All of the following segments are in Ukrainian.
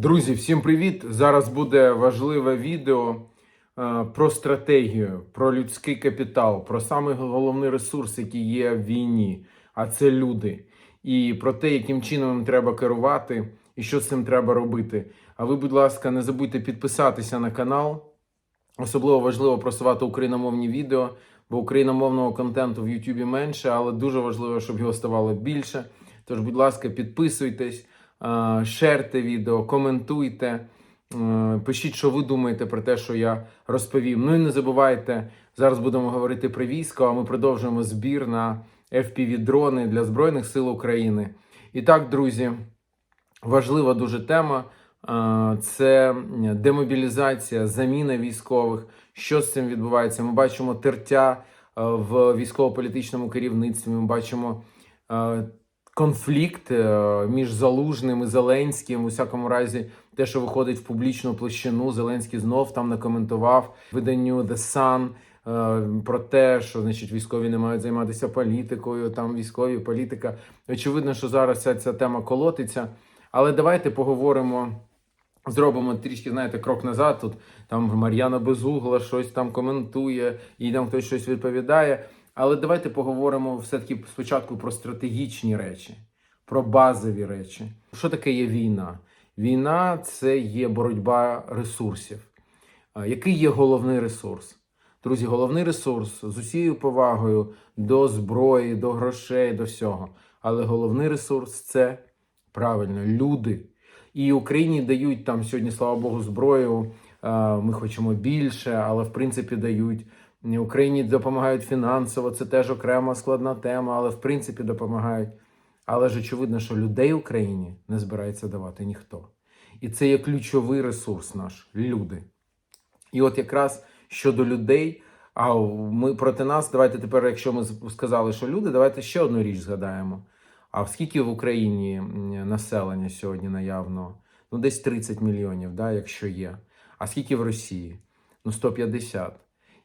Друзі, всім привіт! Зараз буде важливе відео е, про стратегію, про людський капітал, про самий головний ресурс, який є в війні, а це люди. І про те, яким чином треба керувати і що з цим треба робити. А ви, будь ласка, не забудьте підписатися на канал. Особливо важливо просувати україномовні відео, бо україномовного контенту в Ютубі менше, але дуже важливо, щоб його ставало більше. Тож, будь ласка, підписуйтесь, шерте відео, коментуйте, е, пишіть, що ви думаєте про те, що я розповів. Ну і не забувайте, зараз будемо говорити про військо, а ми продовжуємо збір на FPV-дрони для Збройних сил України. І так, друзі, важлива дуже тема. Е, Це демобілізація, заміна військових. Що з цим відбувається? Ми бачимо тертя е, в військово-політичному керівництві. Ми бачимо конфлікт е, між Залужним і Зеленським. У всякому разі, те, що виходить в публічну площину, Зеленський знов там накоментував виданню The Sun е, про те, що значить військові не мають займатися політикою. Там військові політика. Очевидно, що зараз вся ця тема колотиться. Але давайте поговоримо. Зробимо трішки, знаєте, крок назад. Тут там Мар'яна Безугла щось там коментує, і там хтось щось відповідає. Але давайте поговоримо все-таки спочатку про стратегічні речі, про базові речі. Що таке є війна? Війна це є боротьба ресурсів. Який є головний ресурс? Друзі, головний ресурс з усією повагою до зброї, до грошей, до всього. Але головний ресурс це правильно люди. І Україні дають там сьогодні, слава Богу, зброю. Ми хочемо більше, але в принципі дають. Україні допомагають фінансово, це теж окрема складна тема, але в принципі допомагають. Але ж очевидно, що людей Україні не збирається давати ніхто. І це є ключовий ресурс наш люди. І от якраз щодо людей, а ми проти нас, давайте тепер, якщо ми сказали, що люди, давайте ще одну річ згадаємо. А скільки в Україні населення сьогодні наявно? Ну, десь 30 мільйонів, да, якщо є. А скільки в Росії? Ну, 150.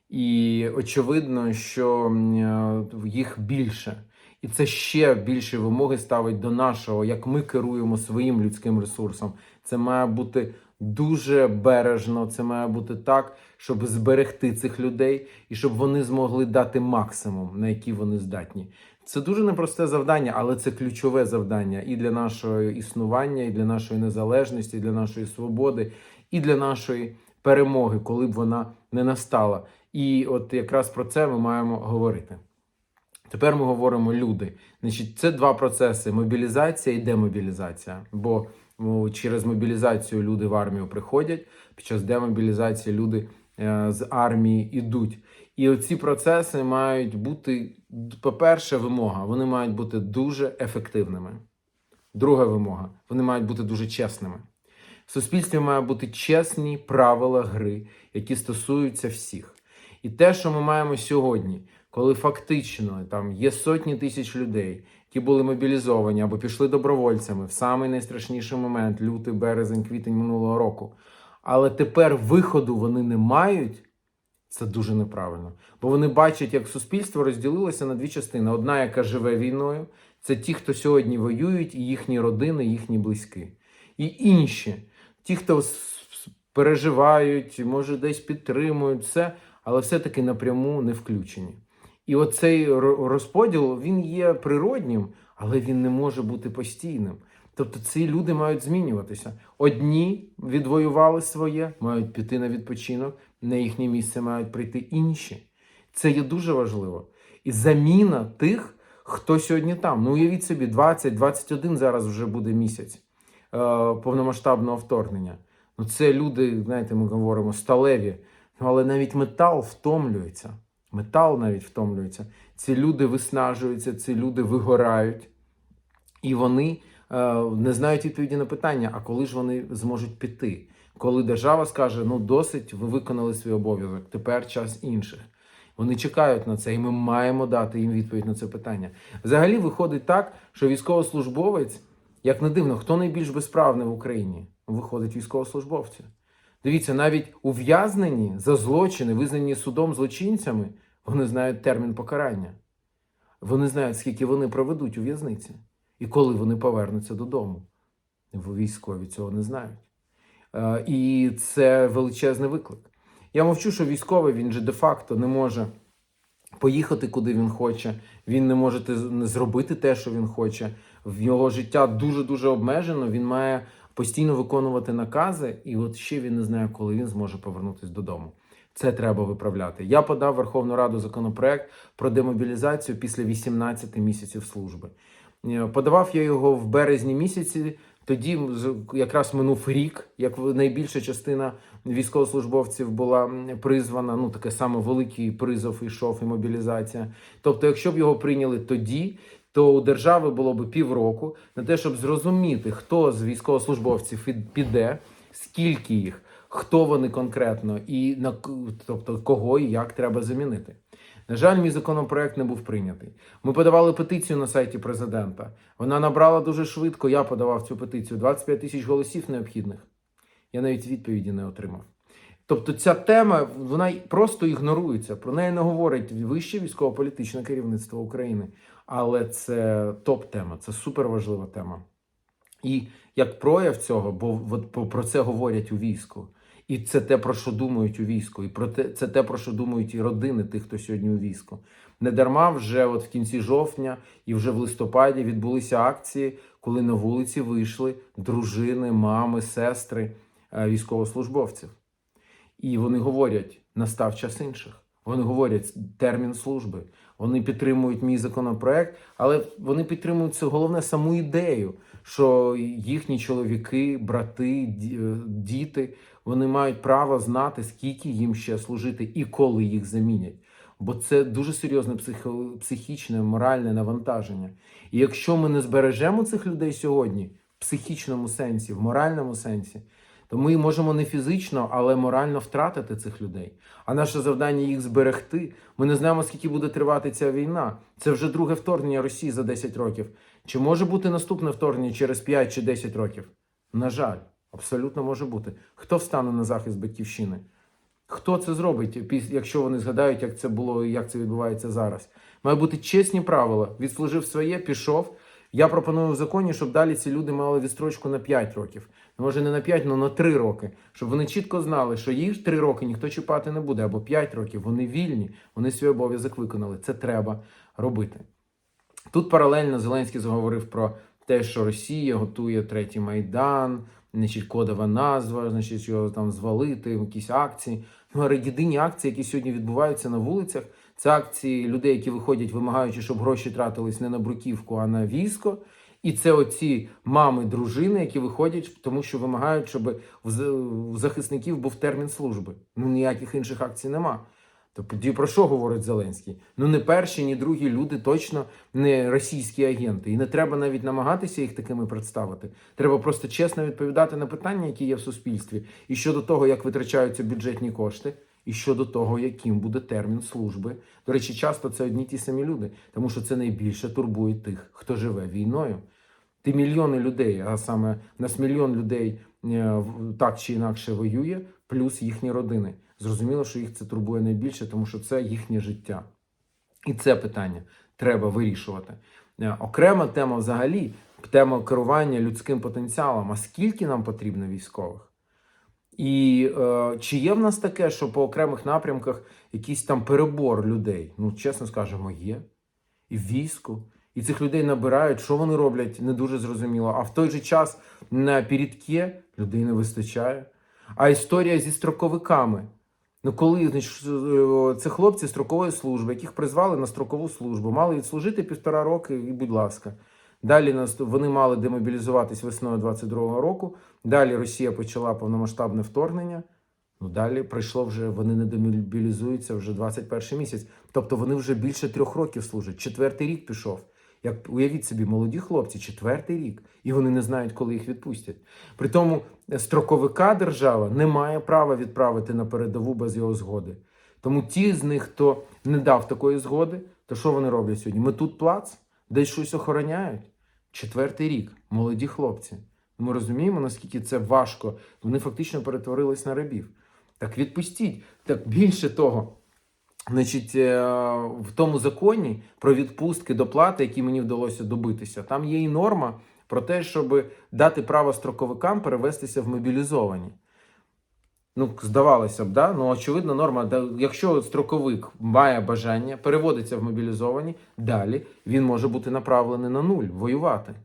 І очевидно, що е, їх більше. І це ще більші вимоги ставить до нашого, як ми керуємо своїм людським ресурсом. Це має бути дуже бережно, це має бути так, щоб зберегти цих людей і щоб вони змогли дати максимум, на який вони здатні. Це дуже непросте завдання, але це ключове завдання і для нашого існування, і для нашої незалежності, і для нашої свободи, і для нашої перемоги, коли б вона не настала. І от якраз про це ми маємо говорити. Тепер ми говоримо люди. Значить, це два процеси: мобілізація і демобілізація. Бо ну, через мобілізацію люди в армію приходять, під час демобілізації люди е, з армії йдуть. І оці процеси мають бути, по-перше, вимога. Вони мають бути дуже ефективними. Друга вимога вони мають бути дуже чесними. В суспільстві має бути чесні правила гри, які стосуються всіх. І те, що ми маємо сьогодні, коли фактично там є сотні тисяч людей, які були мобілізовані або пішли добровольцями в самий найстрашніший момент, лютий, березень, квітень минулого року. Але тепер виходу вони не мають. Це дуже неправильно. Бо вони бачать, як суспільство розділилося на дві частини: одна, яка живе війною, це ті, хто сьогодні воюють, і їхні родини, їхні близькі. І інші, ті, хто переживають, може десь підтримують все, але все-таки напряму не включені. І оцей розподіл він є природнім, але він не може бути постійним. Тобто ці люди мають змінюватися. Одні відвоювали своє, мають піти на відпочинок, на їхнє місце мають прийти інші. Це є дуже важливо. І заміна тих, хто сьогодні там. Ну, уявіть собі, 20-21 зараз вже буде місяць е, повномасштабного вторгнення. Ну, це люди, знаєте, ми говоримо, сталеві. Але навіть метал втомлюється. Метал навіть втомлюється. Ці люди виснажуються, ці люди вигорають. І вони е, не знають відповіді на питання, а коли ж вони зможуть піти? Коли держава скаже, ну досить, ви виконали свій обов'язок, тепер час інших. Вони чекають на це, і ми маємо дати їм відповідь на це питання. Взагалі виходить так, що військовослужбовець, як не дивно, хто найбільш безправний в Україні? Виходить військовослужбовці. Дивіться, навіть ув'язнені за злочини, визнані судом злочинцями, вони знають термін покарання. Вони знають, скільки вони проведуть у в'язниці і коли вони повернуться додому. Військові цього не знають. Е, І це величезний виклик. Я мовчу, що військовий він же де-факто не може поїхати куди він хоче. Він не може зробити те, що він хоче. В його життя дуже дуже обмежено. Він має постійно виконувати накази, і от ще він не знає, коли він зможе повернутися додому. Це треба виправляти. Я подав Верховну Раду законопроект про демобілізацію після 18 місяців служби. Е, Подавав я його в березні місяці. Тоді якраз минув рік, як найбільша частина військовослужбовців була призвана. Ну таке саме великий призов ішов і мобілізація. Тобто, якщо б його прийняли тоді, то у держави було б півроку на те, щоб зрозуміти, хто з військовослужбовців піде, скільки їх, хто вони конкретно, і на тобто кого і як треба замінити. На жаль, мій законопроект не був прийнятий. Ми подавали петицію на сайті президента. Вона набрала дуже швидко. Я подавав цю петицію. 25 тисяч голосів необхідних. Я навіть відповіді не отримав. Тобто ця тема вона просто ігнорується. Про неї не говорить вище військово-політичне керівництво України. Але це топ-тема, це суперважлива тема. І як прояв цього, бо про це говорять у війську. І це те, про що думають у війську, і про те, це те, про що думають і родини тих, хто сьогодні у війську. Не дарма вже от в кінці жовтня і вже в листопаді відбулися акції, коли на вулиці вийшли дружини, мами, сестри е, військовослужбовців. І вони говорять: настав час інших. Вони говорять термін служби. Вони підтримують мій законопроект, але вони підтримують це головне саму ідею, що їхні чоловіки, брати, е, діти вони мають право знати, скільки їм ще служити і коли їх замінять. Бо це дуже серйозне психічне, моральне навантаження. І якщо ми не збережемо цих людей сьогодні в психічному сенсі, в моральному сенсі, то ми можемо не фізично, але морально втратити цих людей. А наше завдання їх зберегти. Ми не знаємо, скільки буде тривати ця війна. Це вже друге вторгнення Росії за 10 років. Чи може бути наступне вторгнення через 5 чи 10 років? На жаль, абсолютно може бути. Хто встане на захист батьківщини? Хто це зробить, якщо вони згадають, як це було і як це відбувається зараз? Має бути чесні правила. Відслужив своє, пішов. Я пропоную в законі, щоб далі ці люди мали відстрочку на 5 років. Може не на 5, але на 3 роки. Щоб вони чітко знали, що їх 3 роки ніхто чіпати не буде, або 5 років. Вони вільні, вони свій обов'язок виконали. Це треба робити. Тут паралельно Зеленський заговорив про те, що Росія готує третій майдан, значить, кодова назва, значить, його там звалити, якісь акції. Ну, а єдині акції, які сьогодні відбуваються на вулицях, це акції людей, які виходять, вимагаючи, щоб гроші тратились не на бруківку, а на військо. І це оці мами, дружини, які виходять, тому що вимагають, щоб у захисників був термін служби. Ну ніяких інших акцій нема. Тобто про що говорить Зеленський? Ну не перші, ні другі люди точно не російські агенти. І не треба навіть намагатися їх такими представити. Треба просто чесно відповідати на питання, які є в суспільстві, і щодо того, як витрачаються бюджетні кошти, і щодо того, яким буде термін служби. До речі, часто це одні ті самі люди, тому що це найбільше турбує тих, хто живе війною. Ти мільйони людей, а саме нас мільйон людей е, так чи інакше воює, плюс їхні родини. Зрозуміло, що їх це турбує найбільше, тому що це їхнє життя. І це питання треба вирішувати. Е, Окрема тема взагалі тема керування людським потенціалом. А скільки нам потрібно військових? І е, чи є в нас таке, що по окремих напрямках якийсь там перебор людей? Ну, чесно скажемо, є. І в війську. І цих людей набирають, що вони роблять, не дуже зрозуміло. А в той же час на передке людей не вистачає. А історія зі строковиками. Ну, коли значить, це хлопці строкової служби, яких призвали на строкову службу, мали відслужити півтора роки, і будь ласка. Далі вони мали демобілізуватись весною 22-го року. Далі Росія почала повномасштабне вторгнення. Ну далі прийшло вже, вони не демобілізуються вже 21 місяць. Тобто вони вже більше трьох років служать. Четвертий рік пішов. Як уявіть собі, молоді хлопці, четвертий рік, і вони не знають, коли їх відпустять. При тому е, строковика держава не має права відправити на передову без його згоди. Тому ті з них, хто не дав такої згоди, то що вони роблять сьогодні? Ми тут плац, десь щось охороняють. Четвертий рік, молоді хлопці. Ми розуміємо, наскільки це важко. Вони фактично перетворились на рабів. Так відпустіть. Так більше того, значить, е, в тому законі про відпустки доплати, які мені вдалося добитися, там є і норма про те, щоб дати право строковикам перевестися в мобілізовані. Ну, здавалося б, да? ну очевидно, норма, якщо строковик має бажання, переводиться в мобілізовані, далі він може бути направлений на нуль, воювати.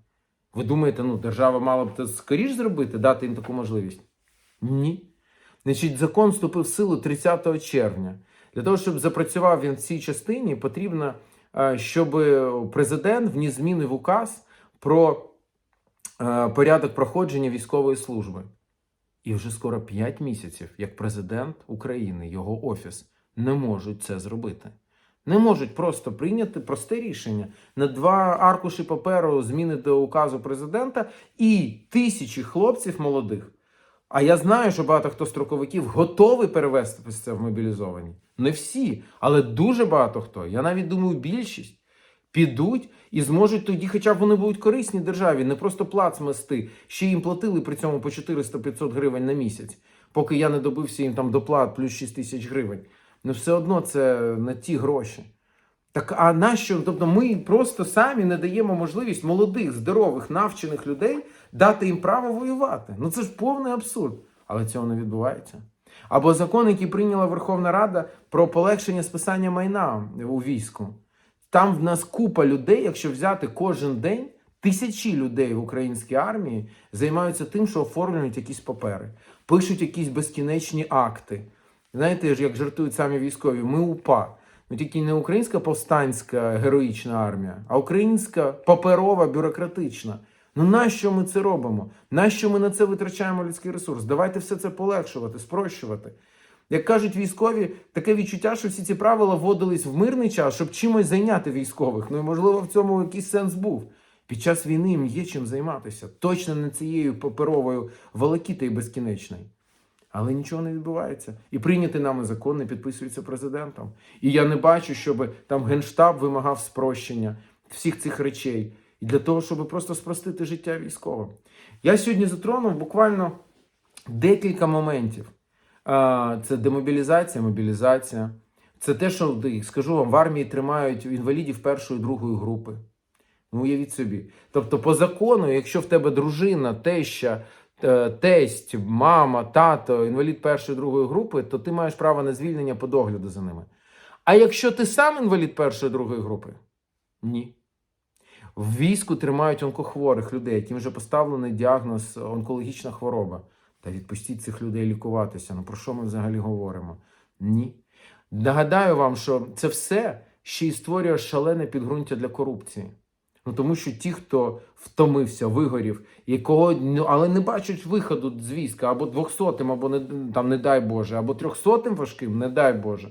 Ви думаєте, ну держава мала б це скоріш зробити, дати їм таку можливість? Ні. Значить, закон вступив в силу 30 червня. Для того, щоб запрацював він в цій частині, потрібно, е, щоб президент вніс зміни в указ про е, порядок проходження військової служби. І вже скоро 5 місяців, як президент України, його офіс, не можуть це зробити. Не можуть просто прийняти просте рішення на два аркуші паперу зміни до указу президента і тисячі хлопців молодих. А я знаю, що багато хто строковиків готовий перевестися в мобілізовані. Не всі, але дуже багато хто. Я навіть думаю, більшість підуть і зможуть тоді, хоча б вони будуть корисні державі, не просто плац мести. Ще їм платили при цьому по 400-500 гривень на місяць, поки я не добився їм там доплат плюс 6 тисяч гривень. Ну все одно це не ті гроші. Так а нащо? Тобто ми просто самі не даємо можливість молодих, здорових, навчених людей дати їм право воювати. Ну це ж повний абсурд. Але цього не відбувається. Або закон, який прийняла Верховна Рада про полегшення списання майна у війську. Там в нас купа людей, якщо взяти кожен день, тисячі людей в українській армії займаються тим, що оформлюють якісь папери, пишуть якісь безкінечні акти. Знаєте, як жартують самі військові, ми УПА. Ну тільки не українська повстанська героїчна армія, а українська паперова бюрократична. Ну нащо ми це робимо? Нащо ми на це витрачаємо людський ресурс? Давайте все це полегшувати, спрощувати. Як кажуть військові, таке відчуття, що всі ці правила вводились в мирний час, щоб чимось зайняти військових. Ну і можливо в цьому якийсь сенс був. Під час війни їм є чим займатися. Точно не цією паперовою волокітою безкінечною. Але нічого не відбувається. І прийнятий нами закон не підписується президентом. І я не бачу, щоб там Генштаб вимагав спрощення всіх цих речей. Для того, щоб просто спростити життя військовим. Я сьогодні затронув буквально декілька моментів. Це демобілізація, мобілізація. Це те, що скажу вам, в армії тримають інвалідів першої другої групи. Ну, уявіть собі. Тобто, по закону, якщо в тебе дружина, теща, тесть, мама, тато, інвалід першої другої групи, то ти маєш право на звільнення по догляду за ними. А якщо ти сам інвалід першої другої групи, ні. В війську тримають онкохворих людей, яким вже поставлений діагноз онкологічна хвороба. Та відпустіть цих людей лікуватися. Ну про що ми взагалі говоримо? Ні. Нагадаю вам, що це все ще й створює шалене підґрунтя для корупції. Ну тому що ті, хто втомився, вигорів, якого ну, але не бачать виходу з війська або двохсотим, або не там, не дай Боже, або трьохсотим важким, не дай Боже.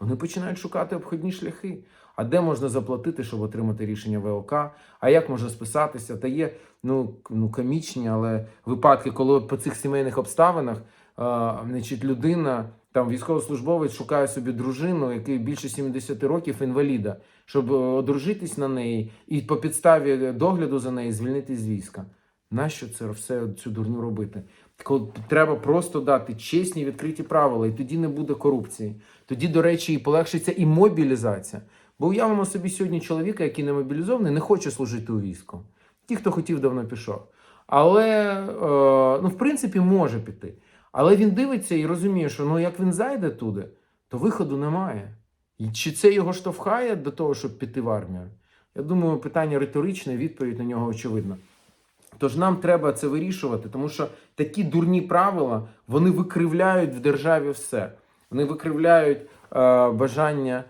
Вони починають шукати обходні шляхи. А де можна заплатити, щоб отримати рішення ВЛК? А як можна списатися? Та є ну, ну комічні, але випадки, коли по цих сімейних обставинах а, значить, людина, там військовослужбовець шукає собі дружину, який більше 70 років інваліда, щоб одружитись на неї і по підставі догляду за нею звільнити з війська. Нащо це все цю дурню робити? Коли треба просто дати чесні відкриті правила, і тоді не буде корупції. Тоді, до речі, і полегшиться і мобілізація. Бо уявимо собі сьогодні чоловіка, який не мобілізований, не хоче служити у війську. Ті, хто хотів, давно пішов. Але, е, ну, в принципі, може піти. Але він дивиться і розуміє, що ну, як він зайде туди, то виходу немає. І чи це його штовхає до того, щоб піти в армію? Я думаю, питання риторичне, відповідь на нього очевидна. Тож нам треба це вирішувати, тому що такі дурні правила вони викривляють в державі все. Вони викривляють е, бажання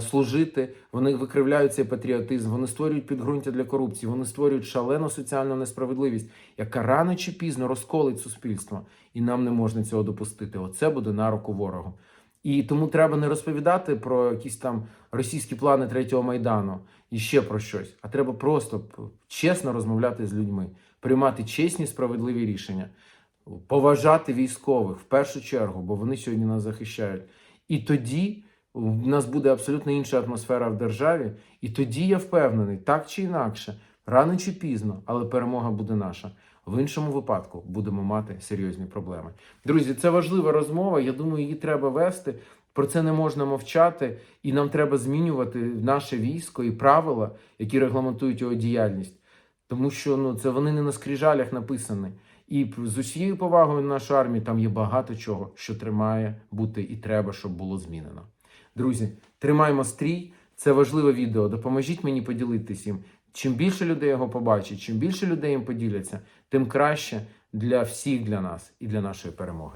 служити, вони викривляють цей патріотизм, вони створюють підґрунтя для корупції, вони створюють шалену соціальну несправедливість, яка рано чи пізно розколить суспільство. І нам не можна цього допустити. Оце буде на руку ворогу. І тому треба не розповідати про якісь там російські плани третього майдану і ще про щось. А треба просто чесно розмовляти з людьми, приймати чесні справедливі рішення, поважати військових в першу чергу, бо вони сьогодні нас захищають. І тоді в нас буде абсолютно інша атмосфера в державі. І тоді я впевнений, так чи інакше, рано чи пізно, але перемога буде наша. В іншому випадку будемо мати серйозні проблеми. Друзі, це важлива розмова. Я думаю, її треба вести. Про це не можна мовчати, і нам треба змінювати наше військо і правила, які регламентують його діяльність. Тому що ну це вони не на скрижалях написані. І з усією повагою на нашу там є багато чого, що тримає бути і треба, щоб було змінено. Друзі, тримаємо стрій. Це важливе відео. Допоможіть мені поділитися їм. Чим більше людей його побачить, чим більше людей їм поділяться, тим краще для всіх для нас і для нашої перемоги.